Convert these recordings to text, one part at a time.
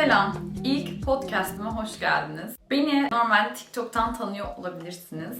Selam, ilk podcast'ıma hoş geldiniz. Beni normalde TikTok'tan tanıyor olabilirsiniz.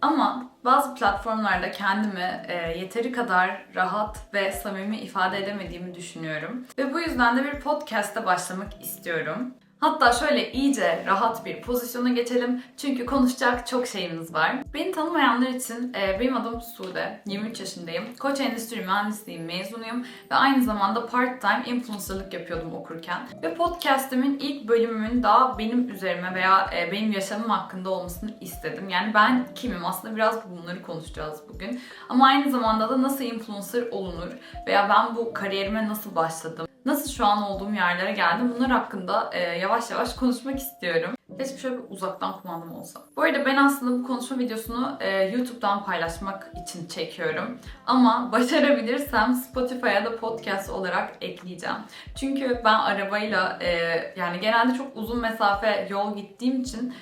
Ama bazı platformlarda kendimi e, yeteri kadar rahat ve samimi ifade edemediğimi düşünüyorum. Ve bu yüzden de bir podcast'e başlamak istiyorum. Hatta şöyle iyice rahat bir pozisyona geçelim. Çünkü konuşacak çok şeyimiz var. Beni tanımayanlar için e, benim adım Sude. 23 yaşındayım. Koç Endüstri Mühendisliği mezunuyum. Ve aynı zamanda part-time influencerlık yapıyordum okurken. Ve podcast'imin ilk bölümümün daha benim üzerime veya e, benim yaşamım hakkında olmasını istedim. Yani ben kimim? Aslında biraz bunları konuşacağız bugün. Ama aynı zamanda da nasıl influencer olunur? Veya ben bu kariyerime nasıl başladım? Nasıl şu an olduğum yerlere geldim? Bunlar hakkında e, yavaş yavaş konuşmak istiyorum. Keşke şöyle bir uzaktan kumandam olsa. Bu arada ben aslında bu konuşma videosunu e, YouTube'dan paylaşmak için çekiyorum. Ama başarabilirsem Spotify'a da podcast olarak ekleyeceğim. Çünkü ben arabayla e, yani genelde çok uzun mesafe yol gittiğim için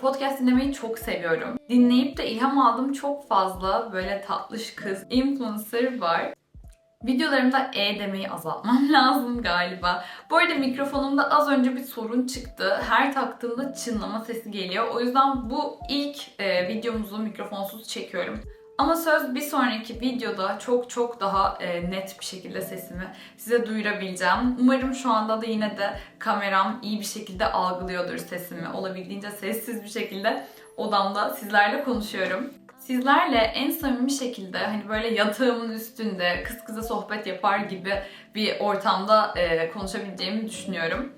Podcast dinlemeyi çok seviyorum. Dinleyip de ilham aldığım çok fazla böyle tatlış kız influencer var. Videolarımda E demeyi azaltmam lazım galiba. Bu arada mikrofonumda az önce bir sorun çıktı. Her taktığımda çınlama sesi geliyor. O yüzden bu ilk e, videomuzu mikrofonsuz çekiyorum. Ama söz bir sonraki videoda çok çok daha e, net bir şekilde sesimi size duyurabileceğim. Umarım şu anda da yine de kameram iyi bir şekilde algılıyordur sesimi. Olabildiğince sessiz bir şekilde odamda sizlerle konuşuyorum sizlerle en samimi şekilde hani böyle yatağımın üstünde kız kıza sohbet yapar gibi bir ortamda e, konuşabileceğimi düşünüyorum.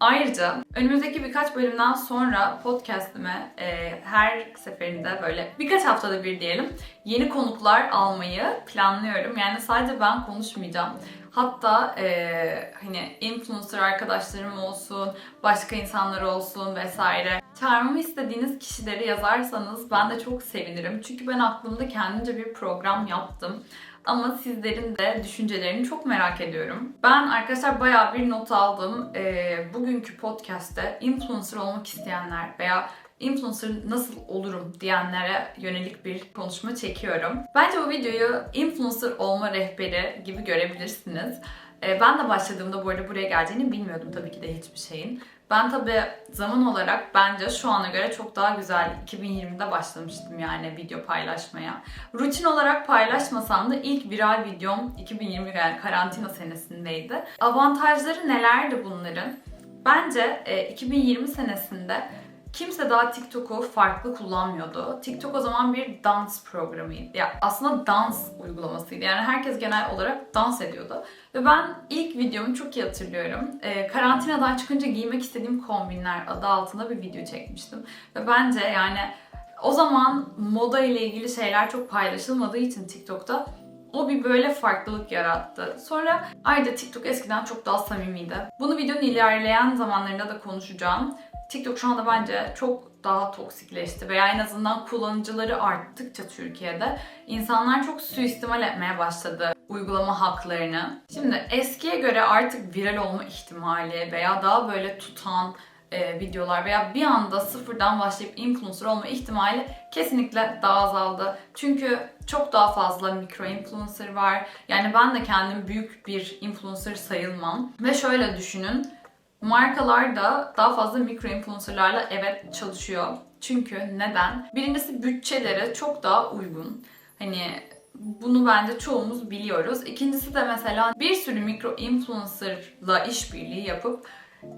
Ayrıca önümüzdeki birkaç bölümden sonra podcast'ime e, her seferinde böyle birkaç haftada bir diyelim yeni konuklar almayı planlıyorum. Yani sadece ben konuşmayacağım. Hatta e, hani influencer arkadaşlarım olsun, başka insanlar olsun vesaire. Çağırmamı istediğiniz kişileri yazarsanız ben de çok sevinirim. Çünkü ben aklımda kendimce bir program yaptım. Ama sizlerin de düşüncelerini çok merak ediyorum. Ben arkadaşlar bayağı bir not aldım. E, bugünkü podcast'te influencer olmak isteyenler veya influencer nasıl olurum diyenlere yönelik bir konuşma çekiyorum. Bence bu videoyu influencer olma rehberi gibi görebilirsiniz. Ee, ben de başladığımda bu arada buraya geleceğini bilmiyordum tabii ki de hiçbir şeyin. Ben tabii zaman olarak bence şu ana göre çok daha güzel 2020'de başlamıştım yani video paylaşmaya. Rutin olarak paylaşmasam da ilk viral videom 2020 yani karantina senesindeydi. Avantajları nelerdi bunların? Bence 2020 senesinde Kimse daha TikTok'u farklı kullanmıyordu. TikTok o zaman bir dans programıydı. Ya aslında dans uygulamasıydı. Yani herkes genel olarak dans ediyordu. Ve ben ilk videomu çok iyi hatırlıyorum. Ee, karantinadan çıkınca giymek istediğim kombinler adı altında bir video çekmiştim. Ve bence yani o zaman moda ile ilgili şeyler çok paylaşılmadığı için TikTok'ta o bir böyle farklılık yarattı. Sonra ayrıca TikTok eskiden çok daha samimiydi. Bunu videonun ilerleyen zamanlarında da konuşacağım. TikTok şu anda bence çok daha toksikleşti veya en azından kullanıcıları arttıkça Türkiye'de insanlar çok suistimal etmeye başladı uygulama haklarını. Şimdi eskiye göre artık viral olma ihtimali veya daha böyle tutan e, videolar veya bir anda sıfırdan başlayıp influencer olma ihtimali kesinlikle daha azaldı. Çünkü çok daha fazla mikro influencer var. Yani ben de kendim büyük bir influencer sayılmam. Ve şöyle düşünün Markalar da daha fazla mikro influencerlarla evet çalışıyor. Çünkü neden? Birincisi bütçeleri çok daha uygun. Hani bunu bence çoğumuz biliyoruz. İkincisi de mesela bir sürü mikro influencerla işbirliği yapıp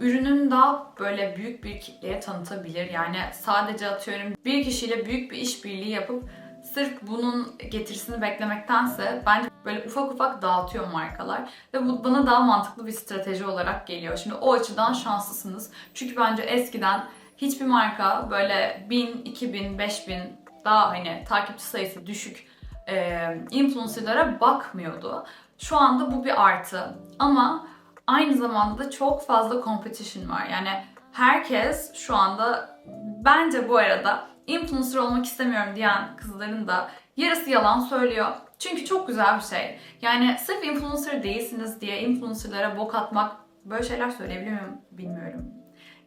ürünün daha böyle büyük bir kitleye tanıtabilir. Yani sadece atıyorum bir kişiyle büyük bir işbirliği yapıp sırf bunun getirisini beklemektense bence böyle ufak ufak dağıtıyor markalar ve bu bana daha mantıklı bir strateji olarak geliyor. Şimdi o açıdan şanslısınız. Çünkü bence eskiden hiçbir marka böyle 1000, 2000, 5000 daha hani takipçi sayısı düşük e, influencerlara bakmıyordu. Şu anda bu bir artı ama aynı zamanda da çok fazla competition var. Yani herkes şu anda bence bu arada influencer olmak istemiyorum diyen kızların da yarısı yalan söylüyor. Çünkü çok güzel bir şey. Yani sırf influencer değilsiniz diye influencerlara bok atmak böyle şeyler söyleyebiliyor muyum bilmiyorum.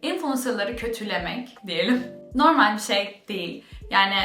Influencerları kötülemek diyelim. Normal bir şey değil. Yani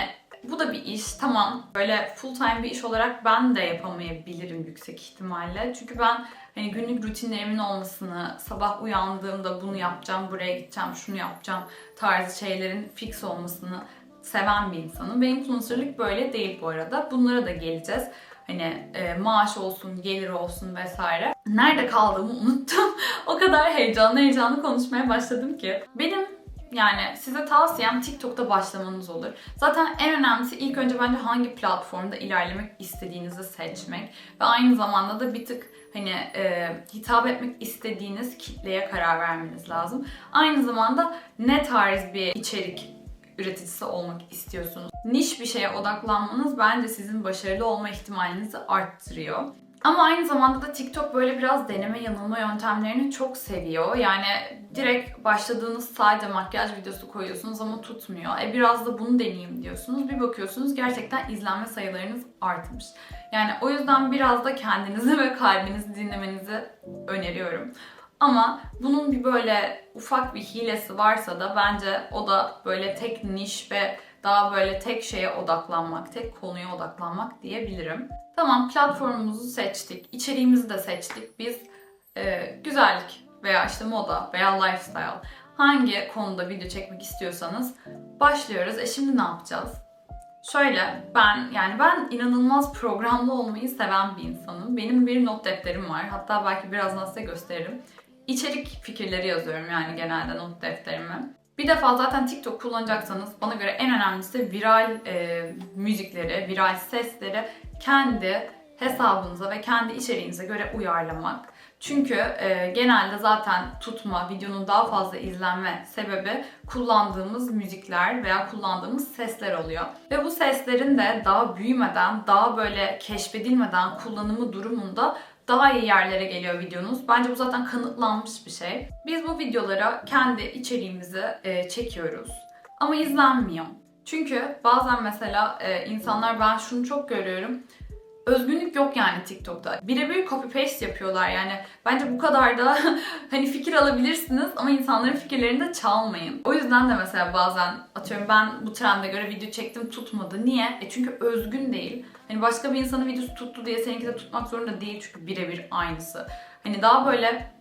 bu da bir iş. Tamam böyle full time bir iş olarak ben de yapamayabilirim yüksek ihtimalle. Çünkü ben hani günlük rutinlerimin olmasını, sabah uyandığımda bunu yapacağım, buraya gideceğim, şunu yapacağım tarzı şeylerin fix olmasını seven bir insanım. Benim influencerlık böyle değil bu arada. Bunlara da geleceğiz. Hani e, maaş olsun, gelir olsun vesaire. Nerede kaldığımı unuttum. o kadar heyecanlı heyecanlı konuşmaya başladım ki. Benim yani size tavsiyem TikTok'ta başlamanız olur. Zaten en önemlisi ilk önce bence hangi platformda ilerlemek istediğinizi seçmek ve aynı zamanda da bir tık hani e, hitap etmek istediğiniz kitleye karar vermeniz lazım. Aynı zamanda ne tarz bir içerik üreticisi olmak istiyorsunuz. Niş bir şeye odaklanmanız bence sizin başarılı olma ihtimalinizi arttırıyor. Ama aynı zamanda da TikTok böyle biraz deneme yanılma yöntemlerini çok seviyor. Yani direkt başladığınız sadece makyaj videosu koyuyorsunuz ama tutmuyor. E biraz da bunu deneyeyim diyorsunuz. Bir bakıyorsunuz gerçekten izlenme sayılarınız artmış. Yani o yüzden biraz da kendinizi ve kalbinizi dinlemenizi öneriyorum. Ama bunun bir böyle ufak bir hilesi varsa da bence o da böyle tek niş ve daha böyle tek şeye odaklanmak, tek konuya odaklanmak diyebilirim. Tamam platformumuzu seçtik, içeriğimizi de seçtik. Biz e, güzellik veya işte moda veya lifestyle hangi konuda video çekmek istiyorsanız başlıyoruz. E şimdi ne yapacağız? Şöyle ben yani ben inanılmaz programlı olmayı seven bir insanım. Benim bir not defterim var. Hatta belki birazdan size gösteririm. İçerik fikirleri yazıyorum yani genelde not defterime. Bir defa zaten TikTok kullanacaksanız bana göre en önemlisi viral e, müzikleri, viral sesleri kendi hesabınıza ve kendi içeriğinize göre uyarlamak. Çünkü e, genelde zaten tutma, videonun daha fazla izlenme sebebi kullandığımız müzikler veya kullandığımız sesler oluyor. Ve bu seslerin de daha büyümeden, daha böyle keşfedilmeden kullanımı durumunda daha iyi yerlere geliyor videonuz. Bence bu zaten kanıtlanmış bir şey. Biz bu videolara kendi içeriğimizi e, çekiyoruz. Ama izlenmiyor. Çünkü bazen mesela e, insanlar ben şunu çok görüyorum. Özgünlük yok yani TikTok'ta. Birebir copy paste yapıyorlar yani. Bence bu kadar da hani fikir alabilirsiniz ama insanların fikirlerini de çalmayın. O yüzden de mesela bazen atıyorum ben bu trende göre video çektim tutmadı. Niye? E çünkü özgün değil. Hani başka bir insanın videosu tuttu diye seninki de tutmak zorunda değil çünkü birebir aynısı. Hani daha böyle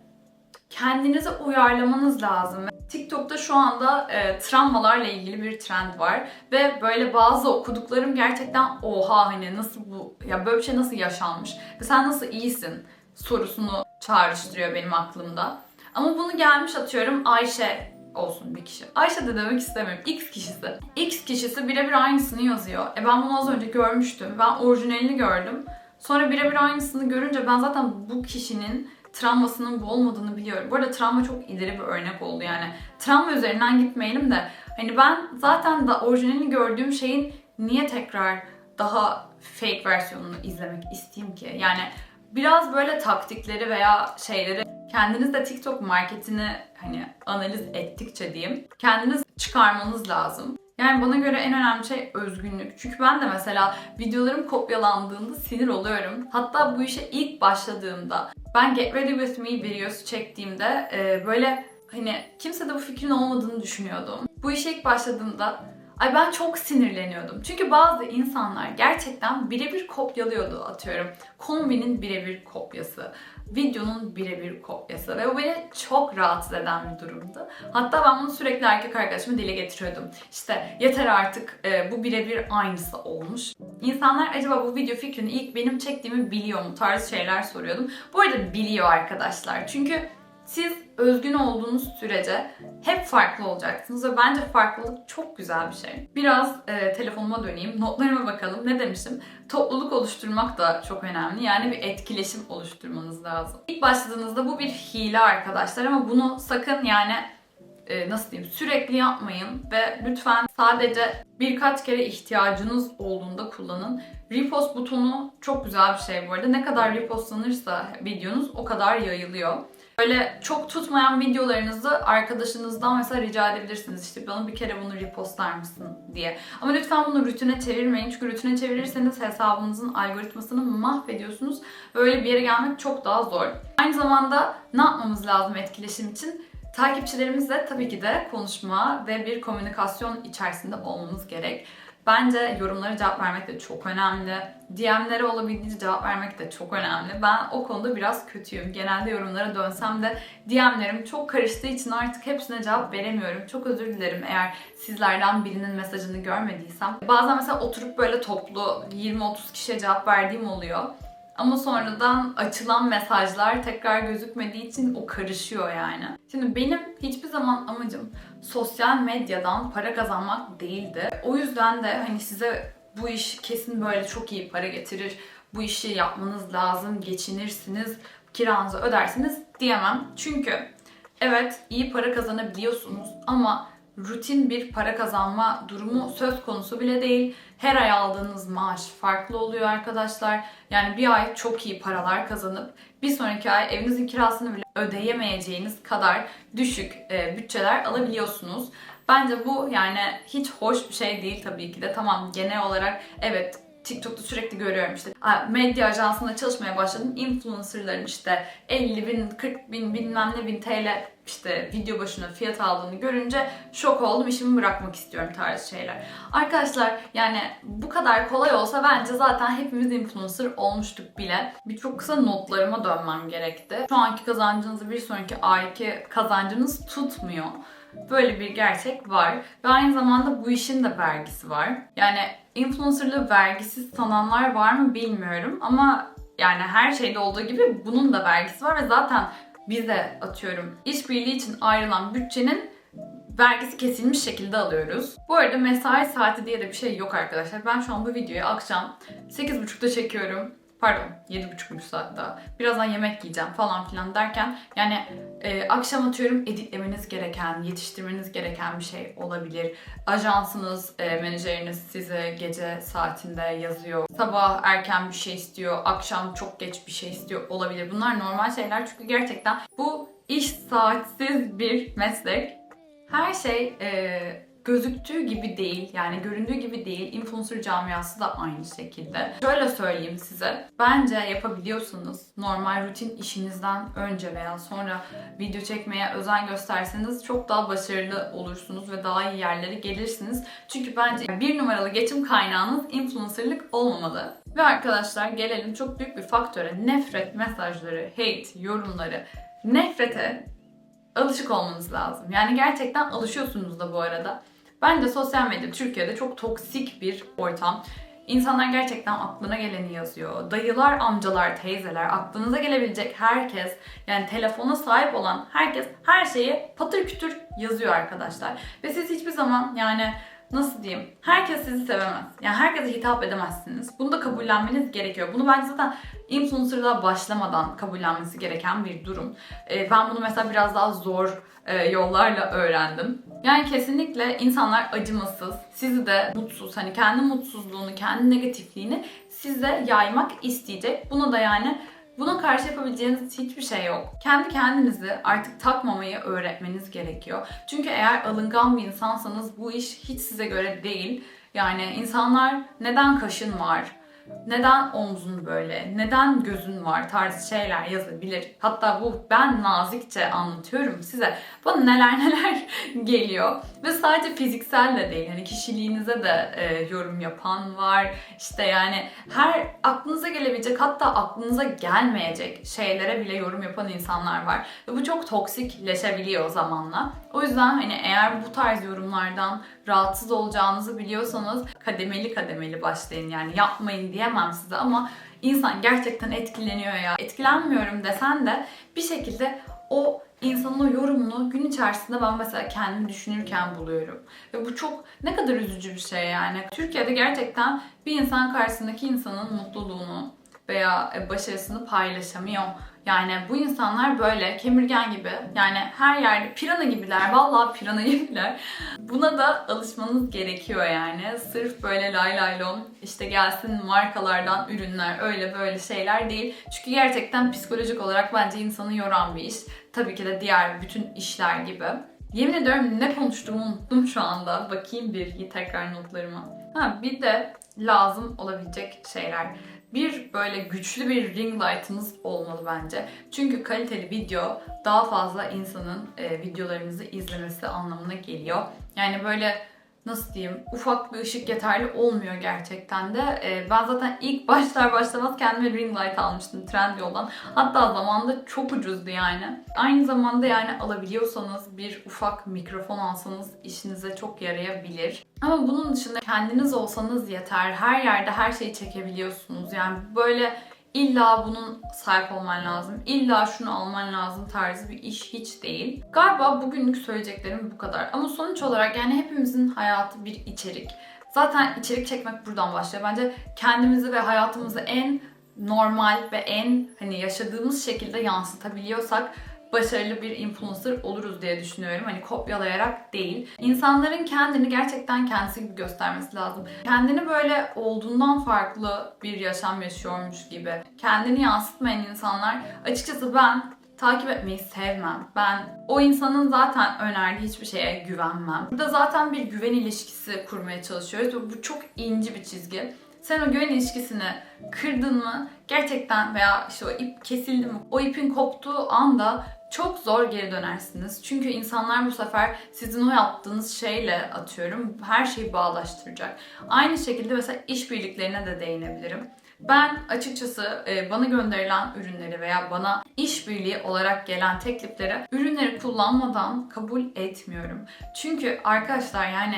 kendinize uyarlamanız lazım. TikTok'ta şu anda e, travmalarla ilgili bir trend var ve böyle bazı okuduklarım gerçekten oha hani nasıl bu ya böyle bir şey nasıl yaşanmış ve sen nasıl iyisin sorusunu çağrıştırıyor benim aklımda. Ama bunu gelmiş atıyorum Ayşe olsun bir kişi. Ayşe de demek istemiyorum. X kişisi. X kişisi birebir aynısını yazıyor. E ben bunu az önce görmüştüm. Ben orijinalini gördüm. Sonra birebir aynısını görünce ben zaten bu kişinin travmasının bu olmadığını biliyorum. Bu arada travma çok ileri bir örnek oldu yani. Travma üzerinden gitmeyelim de hani ben zaten da orijinalini gördüğüm şeyin niye tekrar daha fake versiyonunu izlemek isteyeyim ki? Yani biraz böyle taktikleri veya şeyleri kendiniz de TikTok marketini hani analiz ettikçe diyeyim kendiniz çıkarmanız lazım. Yani bana göre en önemli şey özgünlük. Çünkü ben de mesela videolarım kopyalandığında sinir oluyorum. Hatta bu işe ilk başladığımda ben Get Ready With Me videosu çektiğimde e, böyle hani kimse de bu fikrin olmadığını düşünüyordum. Bu işe ilk başladığımda Ay ben çok sinirleniyordum. Çünkü bazı insanlar gerçekten birebir kopyalıyordu atıyorum. Kombinin birebir kopyası, videonun birebir kopyası ve o beni çok rahatsız eden bir durumdu. Hatta ben bunu sürekli erkek arkadaşıma dile getiriyordum. İşte yeter artık e, bu birebir aynısı olmuş. İnsanlar acaba bu video fikrini ilk benim çektiğimi biliyor mu tarzı şeyler soruyordum. Bu arada biliyor arkadaşlar. Çünkü siz özgün olduğunuz sürece hep farklı olacaksınız ve bence farklılık çok güzel bir şey. Biraz e, telefonuma döneyim, notlarıma bakalım. Ne demişim? Topluluk oluşturmak da çok önemli. Yani bir etkileşim oluşturmanız lazım. İlk başladığınızda bu bir hile arkadaşlar ama bunu sakın yani e, nasıl diyeyim sürekli yapmayın ve lütfen sadece birkaç kere ihtiyacınız olduğunda kullanın. Repost butonu çok güzel bir şey bu arada. Ne kadar repostlanırsa videonuz o kadar yayılıyor. Böyle çok tutmayan videolarınızı arkadaşınızdan mesela rica edebilirsiniz. İşte bana bir kere bunu repostlar mısın diye. Ama lütfen bunu rutine çevirmeyin. Çünkü rutine çevirirseniz hesabınızın algoritmasını mahvediyorsunuz. Böyle bir yere gelmek çok daha zor. Aynı zamanda ne yapmamız lazım etkileşim için? Takipçilerimizle tabii ki de konuşma ve bir komünikasyon içerisinde olmamız gerek. Bence yorumlara cevap vermek de çok önemli. DM'lere olabildiğince cevap vermek de çok önemli. Ben o konuda biraz kötüyüm. Genelde yorumlara dönsem de DM'lerim çok karıştığı için artık hepsine cevap veremiyorum. Çok özür dilerim eğer sizlerden birinin mesajını görmediysem. Bazen mesela oturup böyle toplu 20-30 kişiye cevap verdiğim oluyor. Ama sonradan açılan mesajlar tekrar gözükmediği için o karışıyor yani. Şimdi benim hiçbir zaman amacım sosyal medyadan para kazanmak değildi. O yüzden de hani size bu iş kesin böyle çok iyi para getirir, bu işi yapmanız lazım, geçinirsiniz, kiranızı ödersiniz diyemem. Çünkü evet iyi para kazanabiliyorsunuz ama rutin bir para kazanma durumu söz konusu bile değil. Her ay aldığınız maaş farklı oluyor arkadaşlar. Yani bir ay çok iyi paralar kazanıp bir sonraki ay evinizin kirasını bile ödeyemeyeceğiniz kadar düşük e, bütçeler alabiliyorsunuz. Bence bu yani hiç hoş bir şey değil tabii ki de. Tamam genel olarak evet TikTok'ta sürekli görüyorum işte medya ajansında çalışmaya başladım. Influencerların işte 50 bin, 40 bin, bilmem ne bin TL işte video başına fiyat aldığını görünce şok oldum. işimi bırakmak istiyorum tarzı şeyler. Arkadaşlar yani bu kadar kolay olsa bence zaten hepimiz influencer olmuştuk bile. Bir çok kısa notlarıma dönmem gerekti. Şu anki kazancınızı bir sonraki ayki kazancınız tutmuyor. Böyle bir gerçek var. Ve aynı zamanda bu işin de vergisi var. Yani influencerlığı vergisiz sananlar var mı bilmiyorum ama yani her şeyde olduğu gibi bunun da vergisi var ve zaten bize atıyorum işbirliği için ayrılan bütçenin vergisi kesilmiş şekilde alıyoruz. Bu arada mesai saati diye de bir şey yok arkadaşlar. Ben şu an bu videoyu akşam 8.30'da çekiyorum pardon 7.30 saat daha. Birazdan yemek yiyeceğim falan filan derken yani e, akşam atıyorum editlemeniz gereken, yetiştirmeniz gereken bir şey olabilir. Ajansınız, e, menajeriniz size gece saatinde yazıyor. Sabah erken bir şey istiyor, akşam çok geç bir şey istiyor olabilir. Bunlar normal şeyler çünkü gerçekten bu iş saatsiz bir meslek. Her şey e, gözüktüğü gibi değil yani göründüğü gibi değil. Influencer camiası da aynı şekilde. Şöyle söyleyeyim size. Bence yapabiliyorsanız normal rutin işinizden önce veya sonra video çekmeye özen gösterseniz çok daha başarılı olursunuz ve daha iyi yerlere gelirsiniz. Çünkü bence bir numaralı geçim kaynağınız influencerlık olmamalı. Ve arkadaşlar gelelim çok büyük bir faktöre. Nefret mesajları, hate, yorumları. Nefrete alışık olmanız lazım. Yani gerçekten alışıyorsunuz da bu arada. Bence sosyal medya Türkiye'de çok toksik bir ortam. İnsanlar gerçekten aklına geleni yazıyor. Dayılar, amcalar, teyzeler, aklınıza gelebilecek herkes, yani telefona sahip olan herkes her şeyi patır kütür yazıyor arkadaşlar. Ve siz hiçbir zaman yani nasıl diyeyim? Herkes sizi sevemez. Yani herkese hitap edemezsiniz. Bunu da kabullenmeniz gerekiyor. Bunu bence zaten influencerlığa başlamadan kabullenmesi gereken bir durum. Ee, ben bunu mesela biraz daha zor e, yollarla öğrendim. Yani kesinlikle insanlar acımasız, sizi de mutsuz, hani kendi mutsuzluğunu, kendi negatifliğini size yaymak isteyecek. Buna da yani Buna karşı yapabileceğiniz hiçbir şey yok. Kendi kendinizi artık takmamayı öğretmeniz gerekiyor. Çünkü eğer alıngan bir insansanız bu iş hiç size göre değil. Yani insanlar neden kaşın var? Neden omzun böyle, neden gözün var tarzı şeyler yazabilir. Hatta bu ben nazikçe anlatıyorum size. Bana neler neler geliyor. Ve sadece fiziksel de değil. Hani kişiliğinize de e, yorum yapan var. İşte yani her aklınıza gelebilecek hatta aklınıza gelmeyecek şeylere bile yorum yapan insanlar var. Ve bu çok toksikleşebiliyor zamanla. O yüzden hani eğer bu tarz yorumlardan rahatsız olacağınızı biliyorsanız kademeli kademeli başlayın. Yani yapmayın diyemem size ama insan gerçekten etkileniyor ya. Etkilenmiyorum desen de bir şekilde o insanın o yorumunu gün içerisinde ben mesela kendimi düşünürken buluyorum. Ve bu çok ne kadar üzücü bir şey yani. Türkiye'de gerçekten bir insan karşısındaki insanın mutluluğunu veya başarısını paylaşamıyor yani bu insanlar böyle kemirgen gibi yani her yerde pirana gibiler. Vallahi pirana gibiler. Buna da alışmanız gerekiyor yani. Sırf böyle lay lay lon işte gelsin markalardan ürünler öyle böyle şeyler değil. Çünkü gerçekten psikolojik olarak bence insanı yoran bir iş. Tabii ki de diğer bütün işler gibi. Yemin ediyorum ne konuştuğumu unuttum şu anda. Bakayım bir tekrar notlarıma. Ha bir de lazım olabilecek şeyler bir böyle güçlü bir ring light'ınız olmalı bence. Çünkü kaliteli video daha fazla insanın e, videolarınızı izlemesi anlamına geliyor. Yani böyle nasıl diyeyim ufak bir ışık yeterli olmuyor gerçekten de. Ee, ben zaten ilk başlar başlamaz kendime ring light almıştım Trendyol'dan. Hatta zamanında çok ucuzdu yani. Aynı zamanda yani alabiliyorsanız bir ufak mikrofon alsanız işinize çok yarayabilir. Ama bunun dışında kendiniz olsanız yeter. Her yerde her şeyi çekebiliyorsunuz. Yani böyle illa bunun sahip olman lazım. İlla şunu alman lazım tarzı bir iş hiç değil. Galiba bugünlük söyleyeceklerim bu kadar. Ama sonuç olarak yani hepimizin hayatı bir içerik. Zaten içerik çekmek buradan başlıyor. Bence kendimizi ve hayatımızı en normal ve en hani yaşadığımız şekilde yansıtabiliyorsak başarılı bir influencer oluruz diye düşünüyorum. Hani kopyalayarak değil. İnsanların kendini gerçekten kendisi gibi göstermesi lazım. Kendini böyle olduğundan farklı bir yaşam yaşıyormuş gibi. Kendini yansıtmayan insanlar açıkçası ben takip etmeyi sevmem. Ben o insanın zaten önerdiği hiçbir şeye güvenmem. Burada zaten bir güven ilişkisi kurmaya çalışıyoruz bu çok ince bir çizgi. Sen o güven ilişkisini kırdın mı gerçekten veya işte o ip kesildi mi o ipin koptuğu anda çok zor geri dönersiniz. Çünkü insanlar bu sefer sizin o yaptığınız şeyle atıyorum her şeyi bağlaştıracak. Aynı şekilde mesela işbirliklerine de değinebilirim. Ben açıkçası e, bana gönderilen ürünleri veya bana işbirliği olarak gelen teklifleri ürünleri kullanmadan kabul etmiyorum. Çünkü arkadaşlar yani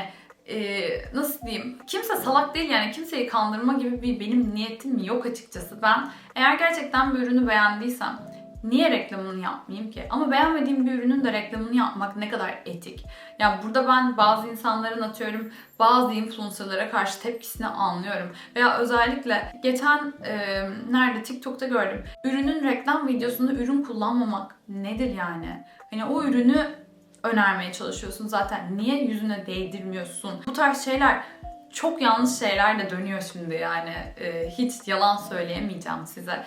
e, nasıl diyeyim kimse salak değil yani kimseyi kandırma gibi bir benim niyetim yok açıkçası. Ben eğer gerçekten bir ürünü beğendiysem niye reklamını yapmayayım ki? Ama beğenmediğim bir ürünün de reklamını yapmak ne kadar etik. Yani burada ben bazı insanların atıyorum bazı influencerlara karşı tepkisini anlıyorum. Veya özellikle geçen e, nerede TikTok'ta gördüm. Ürünün reklam videosunda ürün kullanmamak nedir yani? Hani o ürünü önermeye çalışıyorsun zaten. Niye yüzüne değdirmiyorsun? Bu tarz şeyler çok yanlış şeyler de dönüyor şimdi yani. E, hiç yalan söyleyemeyeceğim size.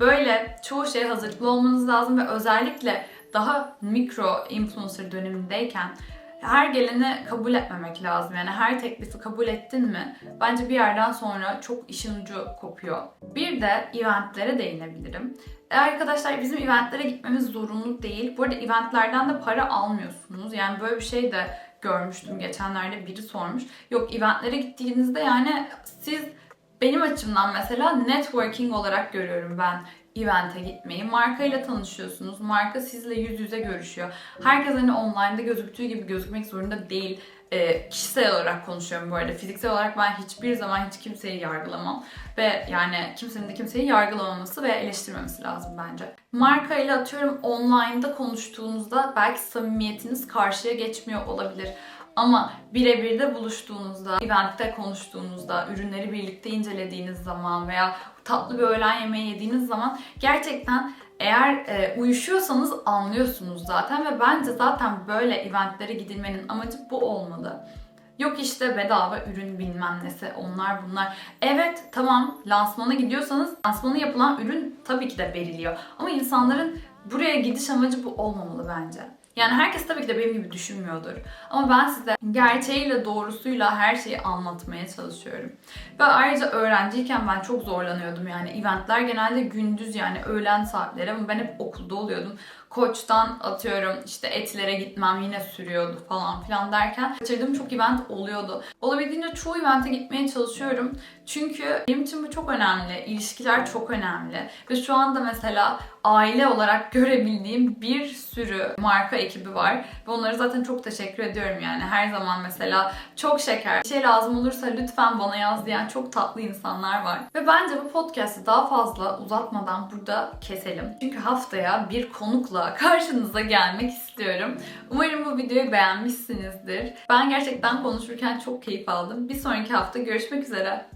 Böyle çoğu şeye hazırlıklı olmanız lazım ve özellikle daha mikro influencer dönemindeyken her geleni kabul etmemek lazım. Yani her teklifi kabul ettin mi bence bir yerden sonra çok işin ucu kopuyor. Bir de eventlere değinebilirim. E arkadaşlar bizim eventlere gitmemiz zorunlu değil. Bu arada eventlerden de para almıyorsunuz. Yani böyle bir şey de görmüştüm geçenlerde biri sormuş. Yok eventlere gittiğinizde yani siz benim açımdan mesela networking olarak görüyorum ben event'e gitmeyi. Markayla tanışıyorsunuz. Marka sizle yüz yüze görüşüyor. Herkes hani online'da gözüktüğü gibi gözükmek zorunda değil. E, kişisel olarak konuşuyorum bu arada. Fiziksel olarak ben hiçbir zaman hiç kimseyi yargılamam. Ve yani kimsenin de kimseyi yargılamaması ve eleştirmemesi lazım bence. Marka ile atıyorum online'da konuştuğunuzda belki samimiyetiniz karşıya geçmiyor olabilir. Ama birebir de buluştuğunuzda, eventte konuştuğunuzda, ürünleri birlikte incelediğiniz zaman veya tatlı bir öğlen yemeği yediğiniz zaman gerçekten eğer e, uyuşuyorsanız anlıyorsunuz zaten ve bence zaten böyle eventlere gidilmenin amacı bu olmalı. Yok işte bedava ürün bilmem nesi onlar bunlar. Evet tamam lansmana gidiyorsanız lansmanı yapılan ürün tabii ki de veriliyor. Ama insanların buraya gidiş amacı bu olmamalı bence. Yani herkes tabii ki de benim gibi düşünmüyordur. Ama ben size gerçeğiyle doğrusuyla her şeyi anlatmaya çalışıyorum. Ve ayrıca öğrenciyken ben çok zorlanıyordum yani. Eventler genelde gündüz yani öğlen saatleri ama ben hep okulda oluyordum. Koç'tan atıyorum işte etlere gitmem yine sürüyordu falan filan derken kaçırdığım çok event oluyordu. Olabildiğince çoğu evente gitmeye çalışıyorum. Çünkü benim için bu çok önemli. İlişkiler çok önemli. Ve şu anda mesela aile olarak görebildiğim bir sürü marka ekibi var. Ve onlara zaten çok teşekkür ediyorum yani. Her zaman mesela çok şeker, bir şey lazım olursa lütfen bana yaz diyen çok tatlı insanlar var. Ve bence bu podcast'i daha fazla uzatmadan burada keselim. Çünkü haftaya bir konukla karşınıza gelmek istiyorum. Umarım bu videoyu beğenmişsinizdir. Ben gerçekten konuşurken çok keyif aldım. Bir sonraki hafta görüşmek üzere.